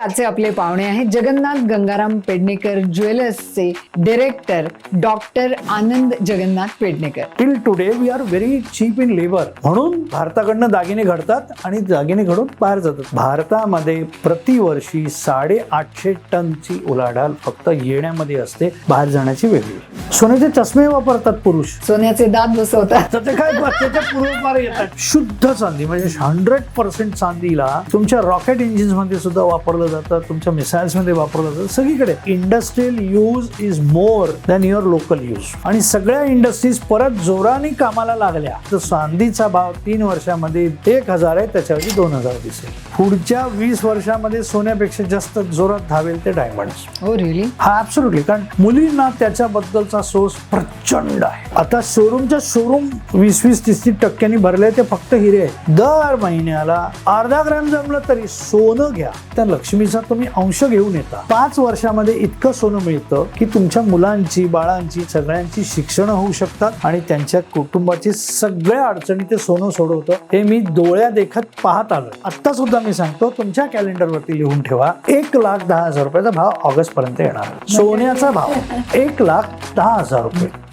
आजचे आपले पाहुणे आहेत Jagannath Gangaram Pednekar ज्वेलर्सचे director doctor Anand Jagannath Pednekar. Till today we are very cheap in labour म्हणून भारताकडनं दागिने घडतात आणि दागिने घडून बाहेर जातात. भारतामध्ये प्रतिवर्षी साडेआठशे टनची उलाढाल फक्त येण्यामध्ये असते बाहेर जाण्याची वेगळी. सोन्याचे चष्मे वापरतात पुरुष. सोन्याचे दात बसवतात. तर ते काय त्याच्या पूर्वपार येतात. शुद्ध चांदी म्हणजे हंड्रेड पर्सेंट चांदीला तुमच्या रॉकेट इंजिन्समध्ये सुद्धा वापरलं जातं तुमच्या मिसाईल्समध्ये वापरलं जातं. सगळीकडे industrial use is more than your local use आणि सगळ्या इंडस्ट्रीज परत जोराने कामाला लागल्या तर चांदीचा भाव तीन वर्षामध्ये एक हजार आहे त्याच्यावरती दोन हजार दिसेल. पुढच्या वीस वर्षामध्ये सोन्यापेक्षा जास्त जोरात धावेल ते डायमंड्स हो रिली हा ऍब्सोल्युटली कारण मुलींना त्याच्याबद्दलचा सोर्स प्रचंड आहे. आता शोरूमच्या शोरूम वीस वीस तीस तीस टक्क्यांनी भरले ते फक्त हिरे आहे दर महिन्याला अर्धा ग्रॅम जमलं तरी सोनं घ्या. त्या लक्ष्मीचा तुम्ही अंश घेऊन येता. पाच वर्षामध्ये इतकं सोनं मिळतं की तुमच्या मुलांची बाळांची सगळ्यांची शिक्षण होऊ शकतात आणि त्यांच्या कुटुंबाची सगळ्या अडचणी ते सोनं सोडवतं. हे मी डोळ्या देखत पाहत आलो आता सुद्धा मी सांगतो तुमच्या कॅलेंडरवरती लिहून ठेवा. एक लाख दहा हजार रुपयाचा भाव ऑगस्ट पर्यंत येणार. सोन्याचा भाव एक लाख दहा हजार रुपये